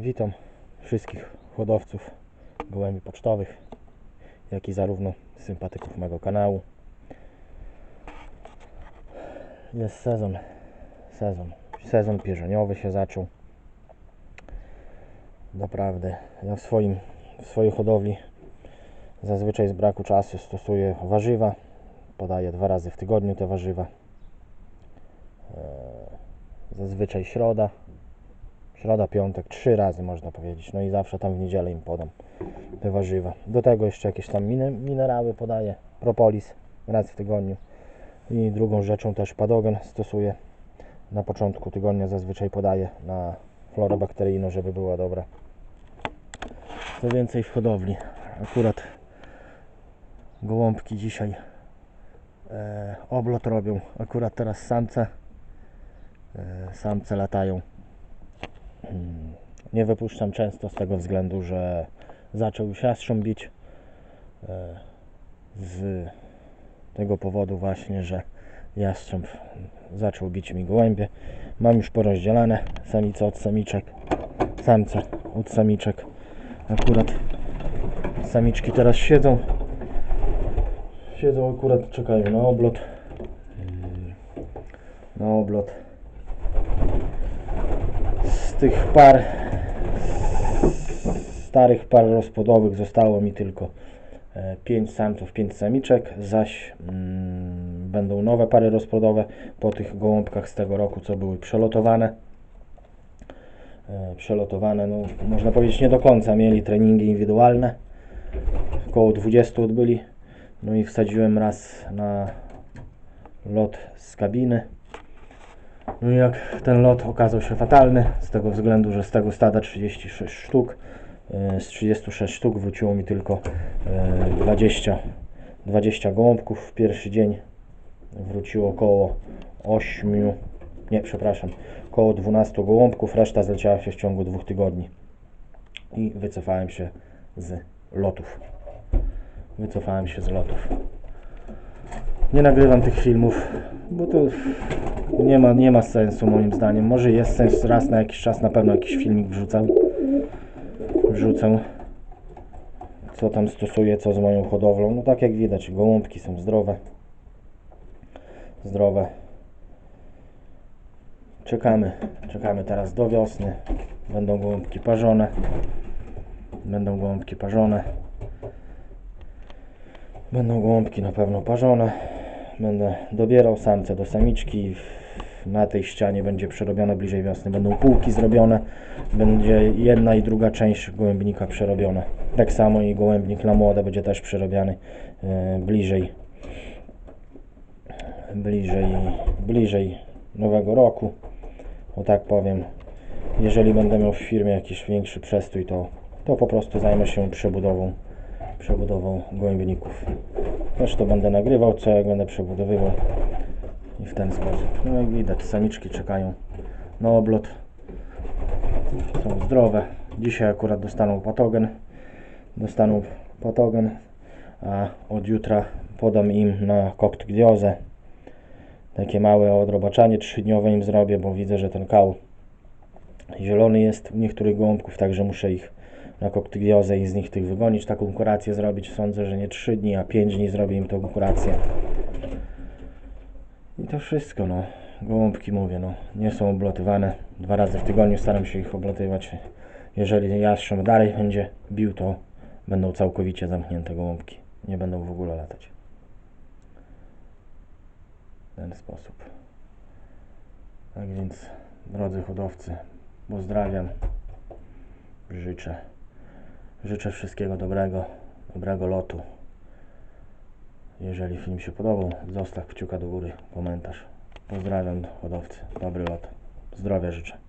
Witam wszystkich hodowców gołębi pocztowych, jak i zarówno sympatyków mego kanału. Jest sezon, sezon, sezon pierzeniowy się zaczął. Naprawdę, ja w swoim, w swojej hodowli zazwyczaj z braku czasu stosuję warzywa. Podaję dwa razy w tygodniu te warzywa. Eee, Zazwyczaj środa, środa, piątek, trzy razy można powiedzieć. No i zawsze tam w niedzielę im podam te warzywa. Do tego jeszcze jakieś tam mine- minerały podaję, propolis raz w tygodniu. I drugą rzeczą też padogen stosuję. Na początku tygodnia zazwyczaj podaję na florę bakteryjną, żeby była dobra. Co więcej w hodowli. Akurat gołąbki dzisiaj e, oblot robią. Akurat teraz samce e, samce latają. Mm, Nie wypuszczam często z tego względu, że zaczął już jastrząb bić. Z tego powodu właśnie, że jastrząb zaczął bić mi gołębie. Mam już porozdzielane samice od samiczek, samce od samiczek. Akurat samiczki teraz siedzą. Siedzą akurat, czekają na oblot. Na oblot tych par starych par rozpłodowych zostało mi tylko 5 samców, 5 samiczek, zaś mm, będą nowe pary rozpłodowe po tych gołąbkach z tego roku, co były przelotowane. E, Przelotowane, no można powiedzieć nie do końca, mieli treningi indywidualne. Około 20 odbyli. No i wsadziłem raz na lot z kabiny. No i jak ten lot okazał się fatalny, z tego względu, że z tego stada 36 sztuk, e, z 36 sztuk wróciło mi tylko e, 20, 20 gołąbków w pierwszy dzień. Wróciło około 8, nie przepraszam, około 12 gołąbków, reszta zleciała się w ciągu dwóch tygodni. I wycofałem się z lotów. Wycofałem się z lotów. Nie nagrywam tych filmów, bo to nie ma, nie ma sensu moim zdaniem. Może jest sens raz na jakiś czas na pewno jakiś filmik wrzucał. Wrzucę. Co tam stosuję, co z moją hodowlą. No tak jak widać, gołąbki są zdrowe. Zdrowe. Czekamy. Czekamy teraz do wiosny. Będą gołąbki parzone. Będą gołąbki parzone. Będą gołąbki na pewno parzone. Będę dobierał samce do samiczki. Na tej ścianie będzie przerobione bliżej wiosny. Będą półki zrobione. Będzie jedna i druga część gołębnika przerobione. Tak samo i gołębnik na młode będzie też przerobiony e, bliżej bliżej bliżej nowego roku. O tak powiem. Jeżeli będę miał w firmie jakiś większy przestój, to, to po prostu zajmę się przebudową przebudową gołębników. Też to będę nagrywał, co jak będę przebudowywał i w ten sposób. No jak widać, samiczki czekają na oblot. Są zdrowe. Dzisiaj akurat dostaną patogen. Dostaną patogen, a od jutra podam im na koktygliozę. Takie małe odrobaczanie trzydniowe im zrobię, bo widzę, że ten kał zielony jest u niektórych gołąbków, także muszę ich na koktygliozę i z nich tych wygonić, taką kurację zrobić. Sądzę, że nie 3 dni, a 5 dni zrobię im tą kurację. I to wszystko, no. Gołąbki mówię, no. Nie są oblotywane. Dwa razy w tygodniu staram się ich oblatywać. Jeżeli jastrząb dalej będzie bił, to będą całkowicie zamknięte gołąbki. Nie będą w ogóle latać. W ten sposób. Tak więc, drodzy hodowcy, pozdrawiam. Życzę. Życzę wszystkiego dobrego, dobrego lotu. Jeżeli film się podobał, zostaw kciuka do góry, komentarz. Pozdrawiam hodowcy, dobry lot. Zdrowia życzę.